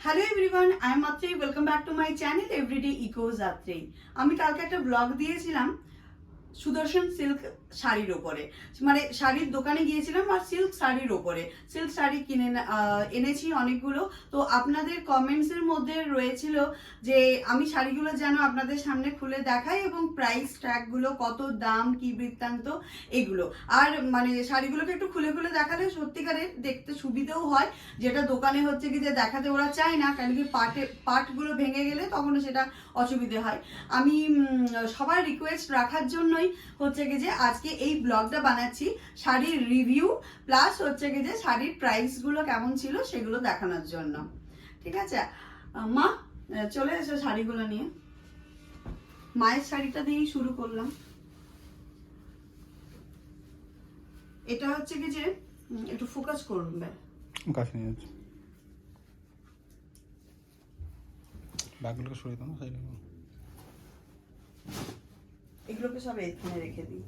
Hello everyone I am Maitreyee welcome back to my channel everyday eco যাত্রেই আমি কালকে একটা ব্লগ দিয়েছিলাম। সুদর্শন সিল্ক শাড়ির ওপরে। মানে শাড়ির দোকানে গিয়েছিলাম আর সিল্ক শাড়ির ওপরে। সিল্ক শাড়ি কিনে এনেছি অনেকগুলো। তো আপনাদের কমেন্টস এর মধ্যে রয়েছিল যে আমি শাড়িগুলো যেন আপনাদের সামনে খুলে দেখাই এবং প্রাইস ট্র্যাকগুলো কত দাম, কি বৃত্তান্ত, এগুলো। আর মানে শাড়িগুলোকে একটু খুলে খুলে দেখালে সত্যিকারের দেখতে সুবিধেও হয়। যেটা দোকানে হচ্ছে কি যে দেখাতে ওরা চায় না কারণ কি পাটে, পাটগুলো ভেঙে গেলে তখন সেটা অসুবিধে হয়। আমি সবার রিকোয়েস্ট রাখার জন্যই হচ্ছে কি যে আজকে এই ব্লগটা বানাচ্ছি, শাড়ির রিভিউ প্লাস হচ্ছে কি যে শাড়ির প্রাইসগুলো কেমন ছিল সেগুলো দেখানোর জন্য। ঠিক আছে? মা চলে এসো শাড়িগুলো নিয়ে। মায়ের শাড়িটা দিয়েই শুরু করলাম। এটা হচ্ছে কি যে একটু ফোকাস করুন, ব্যাস। কাছে নিয়ে যাচ্ছে। ব্যাগগুলোকে সরিয়ে দাও না সাইডে এগুলোকে সব এখানে রেখে দিই।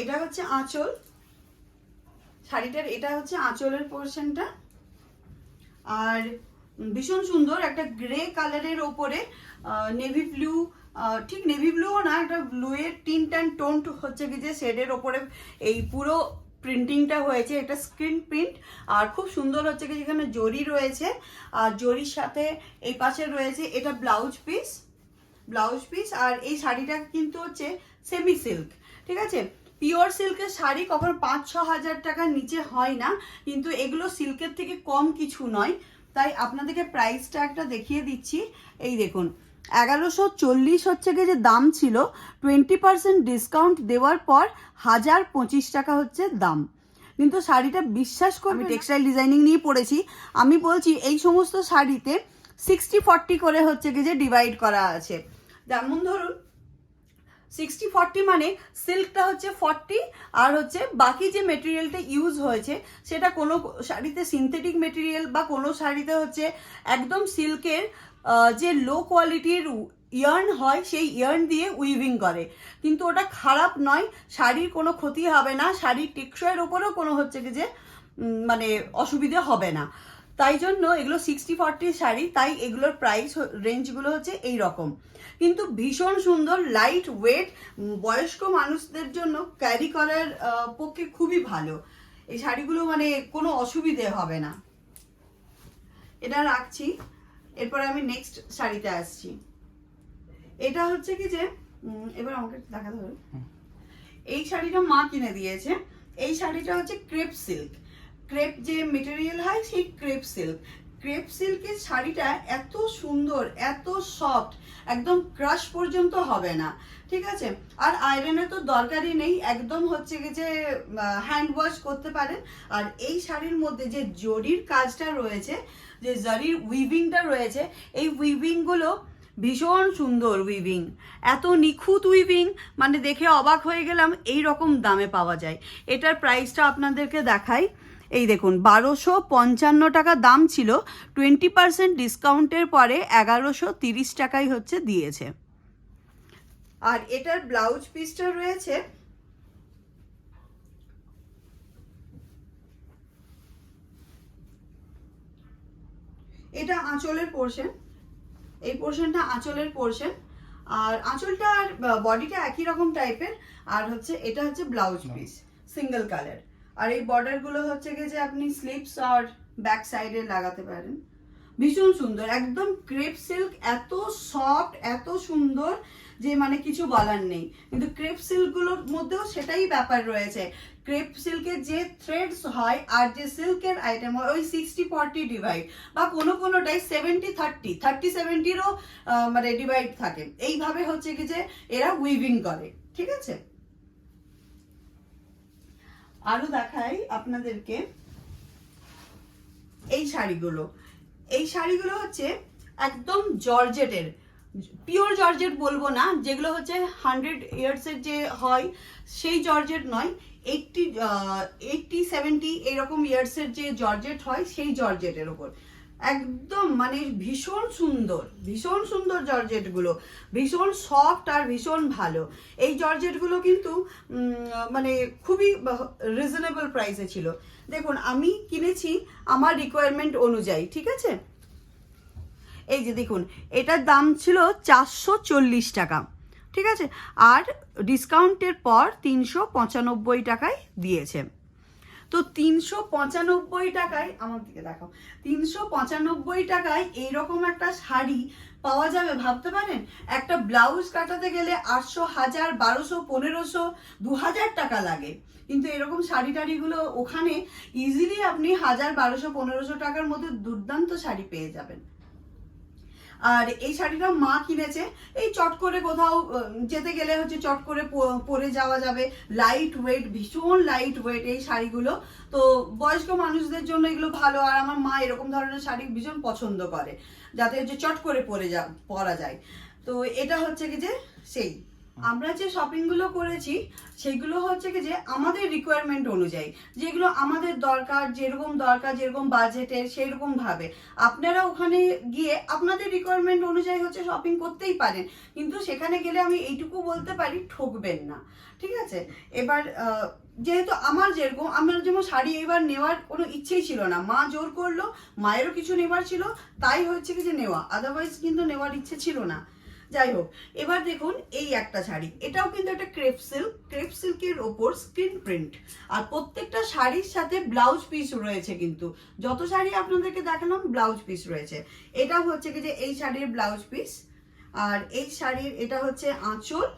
এটা হচ্ছে আঁচল। শাড়িটার, এটা হচ্ছে আঁচলের পোর্শনটা আর ভীষণ সুন্দর একটা গ্রে কালারের ওপরে নেভি ব্লু ঠিক নেভি ব্লুও না, একটা ব্লু এর টিন্ট অ্যান্ড টোন্ট হচ্ছে কি যে শেডের ওপরে এই পুরো প্রিন্টিংটা হয়েছে, এটা স্ক্রিন প্রিন্ট আর খুব সুন্দর হচ্ছে কি যেখানে জরি রয়েছে। আর জরির সাথে এই পাশে রয়েছে, এটা ব্লাউজ পিস ব্লাউজ পিস আর এই শাড়িটা কিন্তু হচ্ছে সেমি সিল্ক ঠিক আছে? পিওর সিল্কের শাড়ি কখনো পাঁচ ছ হাজার টাকার নিচে হয় না কিন্তু এগুলো সিল্কের থেকে কম কিছু নয়। তাই আপনাদেরকে প্রাইসটা একটা দেখিয়ে দিচ্ছি। এই দেখুন এগারোশো চল্লিশ হচ্ছে গিয়ে যে দাম ছিল টোয়েন্টি পার্সেন্ট ডিসকাউন্ট দেওয়ার পর হাজার পঁচিশ টাকা হচ্ছে দাম। কিন্তু শাড়িটা বিশ্বাস করে আমি টেক্সটাইল ডিজাইনিং নিয়ে পড়েছি। আমি বলছি এই সমস্ত শাড়িতে সিক্সটি ফর্টি করে হচ্ছে কি যে ডিভাইড করা আছে। যেমন ধরুন সিক্সটি ফর্টি মানে সিল্কটা হচ্ছে ফর্টি আর হচ্ছে বাকি যে মেটেরিয়ালটা ইউজ হয়েছে, সেটা কোনো শাড়িতে সিনথেটিক মেটেরিয়াল বা কোনো শাড়িতে হচ্ছে একদম সিল্কের যে লো কোয়ালিটির ইয়ার্ন হয়, সেই ইয়ার্ন দিয়ে উইভিং করে। কিন্তু ওটা খারাপ নয়, শাড়ির কোনো ক্ষতি হবে না, শাড়ির টেকসয়ের ওপরেও কোনো হচ্ছে কি যে মানে অসুবিধে হবে না। তাই জন্য এগুলো সিক্সটি ফর্টি শাড়ি তাই এগুলোর প্রাইস রেঞ্জগুলো হচ্ছে এই রকম কিন্তু ভীষণ সুন্দর লাইট ওয়েট বয়স্ক মানুষদের জন্য ক্যারি করার পক্ষে খুবই ভালো। এই শাড়িগুলো মানে কোনো অসুবিধে হবে না। এটা রাখছি। এরপরে আমি নেক্সট শাড়িতে আসছি। এটা হচ্ছে কি যে এবার আমাকে দেখাতে হবে। এই শাড়িটা মা কিনে দিয়েছে। এই শাড়িটা হচ্ছে ক্রেপ সিল্ক ক্রেপ যে মেটেরিয়াল হয়, সেই ক্রেপ সিল্ক ক্রেপ সিল্কের শাড়িটা এত সুন্দর, এত সফট একদম ক্রাশ পর্যন্ত হবে না। ঠিক আছে? আর আয়রনের তো দরকারই নেই, একদম হচ্ছে যে হ্যান্ড ওয়াশ করতে পারেন। আর এই শাড়ির মধ্যে যে জরির কাজটা রয়েছে, যে জরির উইভিংটা রয়েছে, এই উইভিংগুলো ভীষণ সুন্দর উইভিং এত নিখুঁত উইভিং মানে দেখে অবাক হয়ে গেলাম এই রকম দামে পাওয়া যায়। এটার প্রাইসটা আপনাদেরকে দেখাই। এই দেখুন, বারোশো পঞ্চান্ন টাকা দাম ছিল টোয়েন্টি পার্সেন্ট ডিসকাউন্টের পরে এগারোশো তিরিশ টাকাই হচ্ছে দিয়েছে। আর এটার ব্লাউজ পিসটা রয়েছে, এটা আঁচলের পোর্শন এই পোর্শনটা আঁচলের পোর্শন আর আঁচলটা আর বডিটা একই রকম টাইপের আর হচ্ছে এটা হচ্ছে ব্লাউজ পিস সিঙ্গেল কালার আর এই বর্ডারগুলো হচ্ছে কি যে আপনি স্লিপস আর ব্যাক সাইডে লাগাতে পারেন। ভীষণ সুন্দর, একদম ক্রেপ সিল্ক এত সফট এত সুন্দর যে মানে কিছু বলার নেই। কিন্তু ক্রেপ সিল্কগুলোর মধ্যেও সেটাই ব্যাপার রয়েছে। ক্রেপ সিল্কের যে থ্রেডস হয় আর যে সিল্কের আইটেম হয়, ওই সিক্সটি ফর্টি ডিভাইড বা কোনো কোনোটাই সেভেন্টি থার্টি থার্টি সেভেন্টিরও মানে ডিভাইড থাকে। এইভাবে হচ্ছে কি যে এরা উইভিং করে, ঠিক আছে? আরও দেখাই আপনাদেরকে এই শাড়িগুলো। এই শাড়িগুলো হচ্ছে একদম জর্জেটের। পিওর জর্জেট বলব না, যেগুলো হচ্ছে হান্ড্রেড ইয়ার্সের যে হয়, সেই জর্জেট নয়, এইটটি এইটটি, সেভেন্টি এরকম ইয়ার্সের যে জর্জেট হয়, সেই জর্জেটের ওপর। একদম মানে ভীষণ সুন্দর ভীষণ সুন্দর জর্জেটগুলো ভীষণ সফট আর ভীষণ ভালো। এই জর্জেটগুলো কিন্তু মানে খুবই রিজনেবল প্রাইসে ছিল। দেখুন, আমি কিনেছি আমার রিকোয়ারমেন্ট অনুযায়ী, ঠিক আছে? এই যে দেখুন, এটার দাম ছিল চারশো চল্লিশ টাকা, ঠিক আছে? আর ডিসকাউন্টের পর তিনশো পঁচানব্বই টাকায় দিয়েছে। তো তিনশো পঁচানব্বই টাকায়, আমার দিকে দেখাও, তিনশো পঁচানব্বই টাকায় এইরকম একটা শাড়ি পাওয়া যাবে, ভাবতে পারেন? একটা ব্লাউজ কাটাতে গেলে আটশো হাজার, বারোশো, পনেরোশো দু হাজার টাকা লাগে। কিন্তু এরকম শাড়ি টাড়িগুলো ওখানে ইজিলি আপনি হাজার, বারোশো, পনেরোশো টাকার মধ্যে দুর্দান্ত শাড়ি পেয়ে যাবেন। আর এই শাড়িটা মা কিনেছে। এই চট করে কোথাও যেতে গেলে হচ্ছে চট করে পরে যাওয়া যাবে। লাইট ওয়েট ভীষণ লাইট ওয়েট এই শাড়িগুলো। তো বয়স্ক মানুষদের জন্য এগুলো ভালো। আর আমার মা এরকম ধরনের শাড়ি ভীষণ পছন্দ করে। যাতে হচ্ছে চট করে পরে যা, পরা যায়। তো এটা হচ্ছে কি যে, সেই। আমরা যে শপিংগুলো করেছি, সেগুলো হচ্ছে কি যে আমাদের রিকোয়ারমেন্ট অনুযায়ী, যেগুলো আমাদের দরকার, যেরকম দরকার, যেরকম বাজেটের সেরকম ভাবে। আপনারা ওখানে গিয়ে আপনাদের রিকোয়ারমেন্ট অনুযায়ী হচ্ছে শপিং করতেই পারেন, কিন্তু সেখানে গেলে আমি এইটুকু বলতে পারি, ঠকবেন না। ঠিক আছে? এবার যেহেতু আমার যেরকম, আমার যেমন শাড়ি এবার নেওয়ার কোনো ইচ্ছেই ছিল না। মা জোর করল, মায়েরও কিছু নেওয়ার ছিল, তাই হচ্ছে কি যে নেওয়া। আদারওয়াইজ কিন্তু নেওয়ার ইচ্ছে ছিল না। যাই হোক, এবার দেখুন এই একটা শাড়ি। এটাও কিন্তু একটা ক্রেপ সিল্ক ক্রেপ সিল্কের ওপর স্ক্রিন প্রিন্ট আর প্রত্যেকটা শাড়ির সাথে ব্লাউজ পিস রয়েছে কিন্তু। যত শাড়ি আপনাদেরকে দেখালাম ব্লাউজ পিস রয়েছে। এটা হচ্ছে কি যে এই শাড়ির ব্লাউজ পিস আর এই শাড়ির, এটা হচ্ছে আঁচল।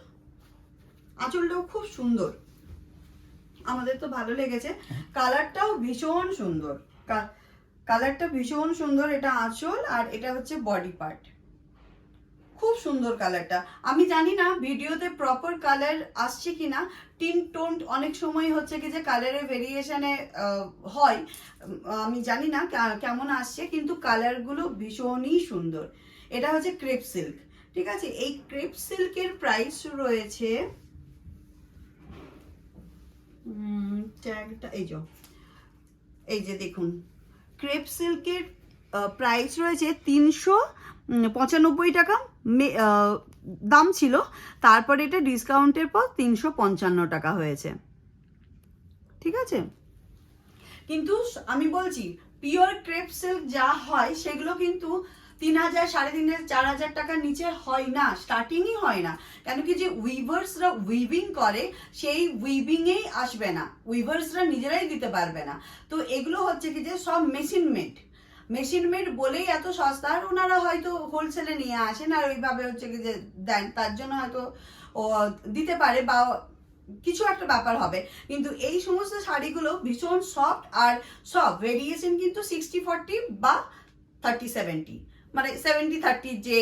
আঁচলটাও খুব সুন্দর। আমাদের তো ভালো লেগেছে। কালারটাও ভীষণ সুন্দর। কালারটা ভীষণ সুন্দর, এটা আঁচল, আর এটা হচ্ছে বডি পার্ট খুব সুন্দর কালারটা আমি জানি না ভিডিওতে প্রপার কালার আসছে কি না টিন টোন অনেক সময় হচ্ছে কি যে কালারের ভেরিয়েশনে হয়। আমি জানি না কেমন আসছে, কিন্তু কালারগুলো ভীষণই সুন্দর। এটা হচ্ছে ক্রেপ সিল্ক ঠিক আছে? এই ক্রেপ সিল্কের প্রাইস রয়েছে এই যে এই যে দেখুন। ক্রেপ সিল্কের প্রাইস রয়েছে তিনশো পঁচানব্বই টাকা দাম ছিল। তারপরে এটা ডিসকাউন্টের পর তিনশো পঞ্চান্ন টাকা হয়েছে। ঠিক আছে? কিন্তু আমি বলছি পিওর ক্রেপ সিল্ক যা হয়, সেগুলো কিন্তু তিন হাজার, সাড়ে তিন হাজার, চার হাজার টাকার নিচে হয় না স্টার্টিংই হয় না। কেন কি যে উইভার্সরা উইভিং করে, সেই উইভিংয়েই আসবে না। উইভার্সরা নিজেরাই দিতে পারবে না। তো এগুলো হচ্ছে কি যে সব মেশিন মেড মেশিন মেড বলেই এত সস্তা, আর ওনারা হয়তো হোলসেলে নিয়ে আসেন, আর ওইভাবে হচ্ছে কি যে দেন, তার জন্য হয়তো দিতে পারে বা কিছু একটা ব্যাপার হবে। কিন্তু এই সমস্ত শাড়িগুলো ভীষণ সফট আর সব ভেরিয়েশন কিন্তু সিক্সটি ফর্টি বা থার্টি সেভেন্টি মানে সেভেন্টি থার্টির যে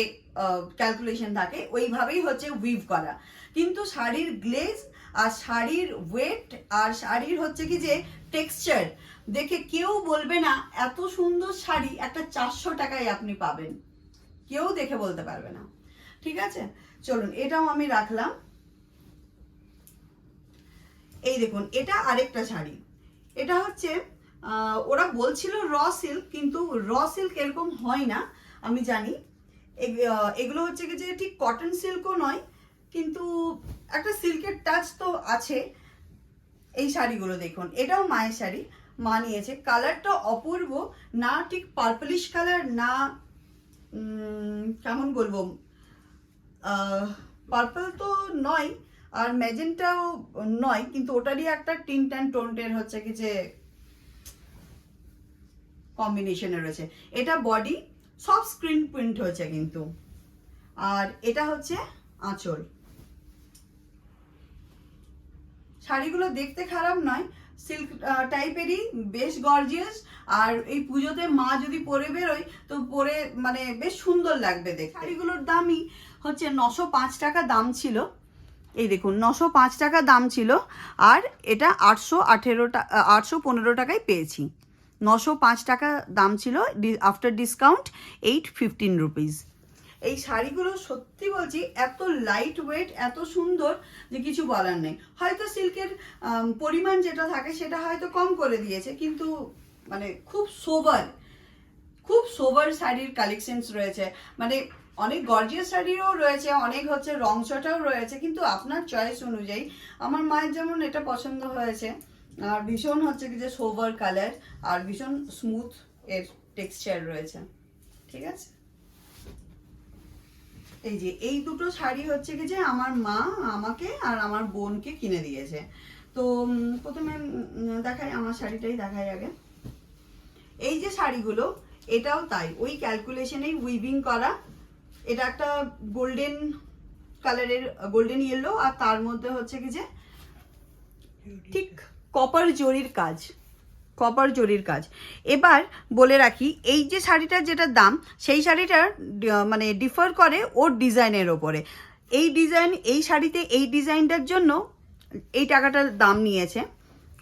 ক্যালকুলেশন থাকে, ওইভাবেই হচ্ছে উইভ করা। কিন্তু শাড়ির গ্লেজ আর শাড়ির ওয়েট আর শাড়ির হচ্ছে কি যে টেক্সচার দেখে কেউ বলবে না, এত সুন্দর শাড়ি, একটা চারশো টাকায় আপনি পাবেন। কেউ দেখে বলতে পারবে না। ঠিক আছে? চলুন, এটাও আমি রাখলাম। এই দেখুন, এটা আরেকটা শাড়ি। এটা হচ্ছে ওরা বলছিল র সিল্ক, কিন্তু র সিল্ক এরকম হয় না, আমি জানি। এগ- এগুলো হচ্ছে কি যে ঠিক কটন সিল্কও নয়, কিন্তু একটা সিল্কের টাচ তো আছে। এই শাড়িগুলো দেখুন, এটাও মায়ের শাড়ি। মা নিয়েছে কালারটা অপূর্ব, না ঠিক পার্পলিশ কালার না কেমন বলব? পার্পল তো নয়, আর ম্যাজেন্টাও নয়, কিন্তু ওটারই একটা টিন ট্যান টোনটের হচ্ছে কি যে কম্বিনেশনে রয়েছে। এটা বডি সব স্ক্রিন প্রিন্ট হয়েছে কিন্তু। আর এটা হচ্ছে আঁচল। শাড়িগুলো দেখতে খারাপ নয় সিল্ক টাইপেরই বেশ গর্জিয়াস আর এই পুজোতে মা যদি পরে বেরোয় তো পরে মানে বেশ সুন্দর লাগবে দেখতে। শাড়িগুলোর দামই হচ্ছে নশো পাঁচ টাকা দাম ছিল। এই দেখুন নশো পাঁচ টাকা দাম ছিল। আর এটা আটশো আঠেরো আটশো পনেরো টাকায় পেয়েছি। নশো পাঁচ টাকা দাম ছিল after discount eight fifteen rupees এই শাড়িগুলো সত্যি বলছি এত লাইট ওয়েট এত সুন্দর যে কিছু বলার নেই। হয়তো সিল্কের পরিমাণ যেটা থাকে সেটা হয়তো কম করে দিয়েছে, কিন্তু মানে খুব সোবার খুব সোবার শাড়ির কালেকশনস রয়েছে। মানে অনেক গর্জিয়াস শাড়িও রয়েছে, অনেক হচ্ছে রং চটাও রয়েছে, কিন্তু আপনার চয়েস অনুযায়ী আমার মায়ের যেমন এটা পছন্দ হয়েছে, আর ভীষণ হচ্ছে কি যে সোভার কালার আর ভীষণ স্মুথ এর টেক্সচার রয়েছে। ঠিক আছে? এই যে, এই দুটো শাড়ি হচ্ছে কি যে আমার মা আমাকে আর আমার বোনকে কিনে দিয়েছে। তো প্রথমে দেখাই, আমার শাড়িটাই দেখাই আগে। এই যে শাড়িগুলো, এটাও তাই। ওই ক্যালকুলেশনেই উইভিং করা। এটা একটা গোল্ডেন কালারের গোল্ডেন ইয়েলো আর তার মধ্যে হচ্ছে কি যে, ঠিক কপার জরির কাজ। কপার জরির কাজ। এবার বলে রাখি, এই যে শাড়িটার যেটা দাম, সেই শাড়িটার মানে ডিফার করে ওর ডিজাইনের ওপরে। এই ডিজাইন, এই শাড়িতে এই ডিজাইনটার জন্য এই টাকাটার দাম নিয়েছে।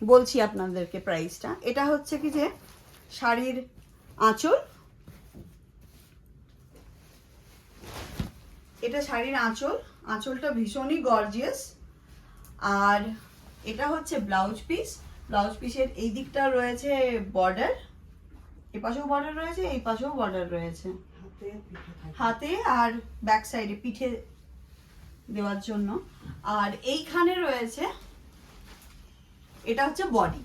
বলছি আপনাদেরকে প্রাইসটা এটা হচ্ছে কি যে শাড়ির আঁচল। এটা শাড়ির আঁচল। আঁচলটা ভীষণই গর্জিয়াস আর এটা হচ্ছে ব্লাউজ পিস ব্লাউজ পিসের এই দিকটা রয়েছে বর্ডার এ পাশেও বর্ডার রয়েছে এই পাশেও বর্ডার রয়েছে। হাতে আর ব্যাক সাইডে পিঠে দেওয়ার জন্য। আর এইখানে রয়েছে এটা হচ্ছে বডি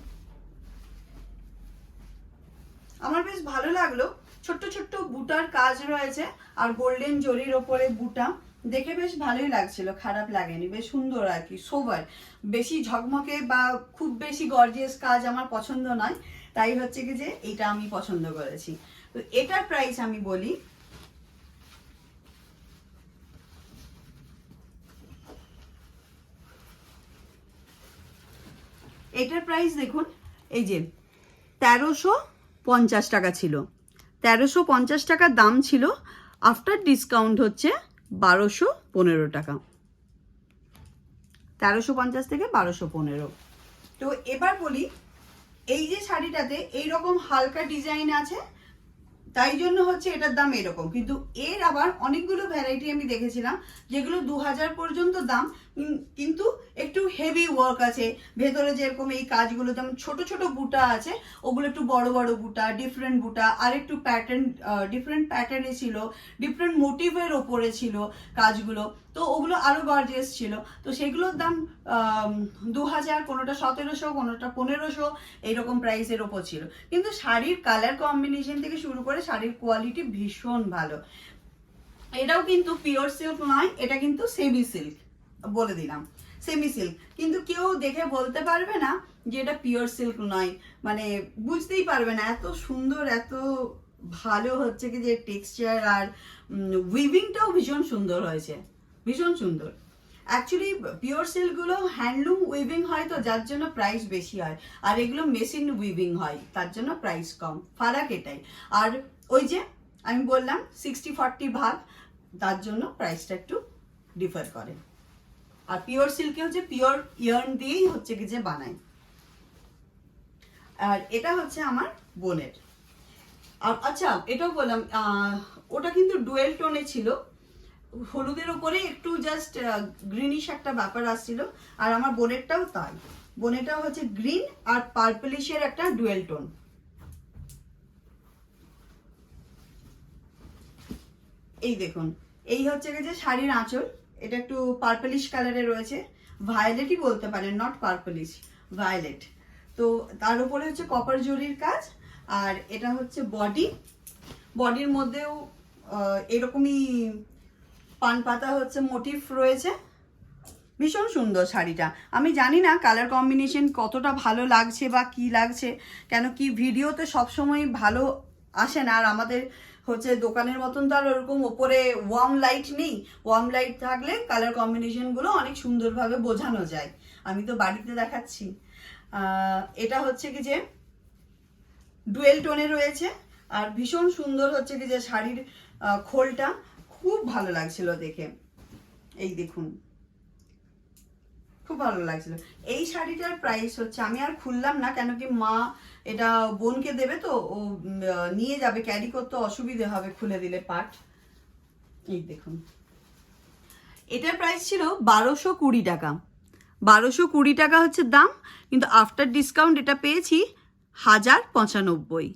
আমার বেশ ভালো লাগল। ছোট্ট ছোট্ট বুটার কাজ রয়েছে আর গোল্ডেন জরির ওপরে বুটা। দেখে বেশ ভালোই লাগছিল, খারাপ লাগেনি, বেশ সুন্দর আর কি সোবার বেশি ঝকমকে বা খুব বেশি গর্জিয়াস কাজ আমার পছন্দ নয়, তাই হচ্ছে কি যে এটা আমি পছন্দ করেছি। তো এটার প্রাইস আমি বলি, এটার প্রাইস দেখুন, এই যে তেরোশো পঞ্চাশ টাকা ছিল। তেরোশো পঞ্চাশ টাকার দাম ছিল আফটার ডিসকাউন্ট হচ্ছে বারোশো পনেরো টাকা। তেরোশো পঞ্চাশ থেকে বারোশো পনেরো। তো এবার বলি, এই যে শাড়িটাতে এইরকম হালকা ডিজাইন আছে তাই জন্য হচ্ছে এটার দাম এরকম। কিন্তু এর আবার অনেকগুলো ভ্যারাইটি আমি দেখেছিলাম, যেগুলো দু হাজার পর্যন্ত দাম কিন্তু একটু হেভি ওয়ার্ক আছে। ভেতরে যেরকম এই কাজগুলো, যেমন ছোট ছোট বুটা আছে, ওগুলো একটু বড় বড় বুটা ডিফারেন্ট বুটা আর একটু প্যাটার্ন ডিফারেন্ট প্যাটার্নে ছিল ডিফারেন্ট মোটিভের ওপরে ছিল কাজগুলো। তো ওগুলো আরও গর্জিয়াস ছিল। তো সেগুলোর দাম দু হাজার কোনোটা সতেরোশো, কোনোটা পনেরোশো, এইরকম প্রাইসের ওপর ছিল। কিন্তু শাড়ির কালার কম্বিনেশন থেকে শুরু করে শাড়ির কোয়ালিটি ভীষণ ভালো। এটাও কিন্তু পিওর সিল্ক নয়, এটা কিন্তু সেমি সিল্ক বলে দিলাম। সেমি সিল্ক কিন্তু কেউ দেখে বলতে পারবে না যে এটা পিওর সিল্ক নয়। মানে বুঝতেই পারবে না, এত সুন্দর, এত ভালো হচ্ছে কি যে টেক্সচার আর উইভিংটাও ভীষণ সুন্দর হয়েছে। ভীষণ সুন্দর। অ্যাকচুয়ালি পিওর সিল্কগুলো হ্যান্ডলুম উইভিং হয় তো, যার জন্য প্রাইস বেশি হয়। আর এগুলো মেশিন উইভিং হয়, তার জন্য প্রাইস কম। ফারাক এটাই। আর ওই যে আমি বললাম সিক্সটি ফর্টি ভাগ, তার জন্য প্রাইসটা একটু ডিফার করে। আর পিওর সিল্কে হচ্ছে পিওর ইয়ার্ন দিয়েই হচ্ছে কি যে বানায় আর এটা হচ্ছে আমার বোনের। আর আচ্ছা এটাও বললাম ওটা কিন্তু ডুয়েল টোনে ছিল। হলুদের ওপরে একটু জাস্ট গ্রিনিশ একটা ব্যাপার আসছিল। আর আমার বোনেরটাও তাই। বোনেরটাও হচ্ছে গ্রিন আর পার্পলিশের একটা ডুয়েল টোন এই দেখুন, এই হচ্ছে যে শাড়ির আঁচল। এটা একটু পার্পলিশ কালারে রয়েছে। ভায়োলেটই বলতে পারেন নট পার্পলিশ ভায়োলেট তো তার উপরে হচ্ছে কপার জরির কাজ, আর এটা হচ্ছে বডি বডির মধ্যেও এরকমই পান পাতা হচ্ছে মোটিভ রয়েছে। ভীষণ সুন্দর শাড়িটা। আমি জানি না কালার কম্বিনেশন কতটা ভালো লাগছে বা কি লাগছে, কেন কি ভিডিওতে সবসময় ভালো আসে না। আর আমাদের হচ্ছে দোকানের মতন তো আর ওরকম ওপরে ওয়ার্ম লাইট নেই। ওয়ার্ম লাইট থাকলে কালার কম্বিনেশনগুলো অনেক সুন্দরভাবে বোঝানো যায়। আমি তো বাড়িতে দেখাচ্ছি। এটা হচ্ছে কি যে ডুয়েল টোনে রয়েছে। আর ভীষণ সুন্দর হচ্ছে কি যে শাড়ির খোলটা। খুব ভালো লাগছিল দেখে। এই দেখুন। খুব ভালো লাগছিল। এই শাড়িটার প্রাইস হচ্ছে, আমি আর খুললাম না, কেন কি মা এটা বোনকে দেবে তো, ও নিয়ে যাবে ক্যারি করতে অসুবিধে হবে খুলে দিলে পাট এই দেখুন। এটার প্রাইস ছিল বারোশো কুড়ি টাকা। বারোশো কুড়ি টাকা হচ্ছে দাম, কিন্তু আফটার ডিসকাউন্ট এটা পেয়েছি হাজার পঁচানব্বই।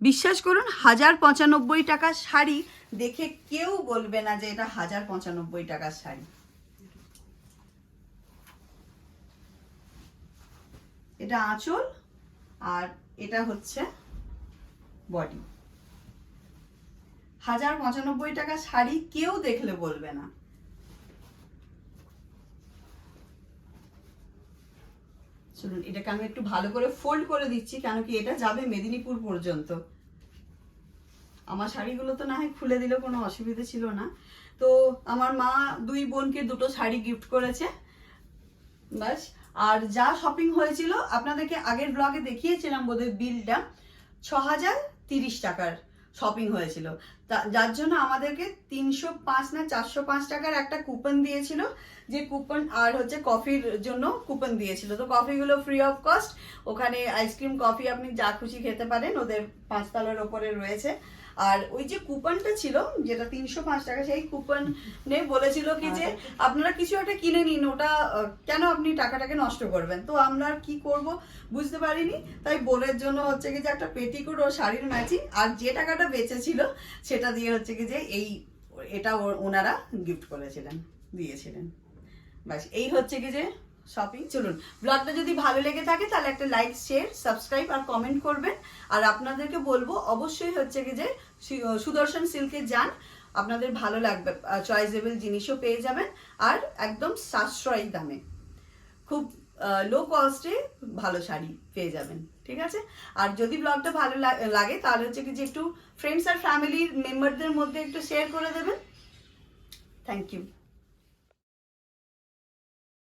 বিশ্বাস করুন, হাজার পঁচানব্বই টাকা শাড়ি দেখে কেউ বলবে না যে এটা হাজার পঁচানব্বই টাকার শাড়ি। এটা আঁচল আর এটা হচ্ছে বডি হাজার পঁচানব্বই টাকা শাড়ি কেউ দেখলে বলবে না। শুনুন এটাকে আমি একটু ভালো করে ফোল্ড করে দিচ্ছি, কেন কি এটা যাবে মেদিনীপুর পর্যন্ত। আমার শাড়িগুলো তো না হয় খুলে দিলে কোনো অসুবিধা ছিল না। তো আমার মা দুই বোনকে দুটো শাড়ি গিফট করেছে। বাস আর যা শপিং হয়েছিল, আপনাদেরকে আগের ব্লগে দেখিয়েছিলাম বোধহয় বিলটা ছ হাজার তিরিশ টাকার শপিং হয়েছিল। যার জন্য আমাদেরকে তিনশো পাঁচ না চারশো পাঁচ টাকার একটা কুপন দিয়েছিল, যে কুপন আর হচ্ছে কফির জন্য কুপন দিয়েছিল। তো কফিগুলো ফ্রি অফ কস্ট ওখানে আইসক্রিম কফি আপনি যা খুশি খেতে পারেন, ওদের পাঁচতলার ওপরে রয়েছে। আর ওই যে কুপনটা ছিল যেটা তিনশো পাঁচ টাকা সেই কুপনে বলেছিল কি যে আপনারা কিছু একটা কিনে নিন ওটা কেন আপনি টাকাটাকে নষ্ট করবেন? তো আমরা কি করব বুঝতে পারিনি তাই বোনের জন্য হচ্ছে কি যে একটা পেটিকোট ও শাড়ির ম্যাচিং আর যে টাকাটা বেঁচেছিল সেটা দিয়ে হচ্ছে কি যে এই এটা ওনারা গিফট করেছিলেন দিয়েছিলেন। ব্যাস এই হচ্ছে কি যে শপিং চলুন ব্লগটা যদি ভালো লেগে থাকে, তাহলে একটা লাইক শেয়ার সাবস্ক্রাইব আর কমেন্ট করবেন। আর আপনাদেরকে বলব, অবশ্যই হচ্ছে কি যে সুদর্শন সিল্কে যান। আপনাদের ভালো লাগবে চয়েসেবল জিনিসও পেয়ে যাবেন। আর একদম সাশ্রয়ী দামে। খুব লো কস্টে ভালো শাড়ি পেয়ে যাবেন, ঠিক আছে? আর যদি ব্লগটা ভালো লাগে, তাহলে হচ্ছে কি যে একটু ফ্রেন্ডস আর ফ্যামিলির মেম্বারদের মধ্যে একটু শেয়ার করে দেবেন। Thank you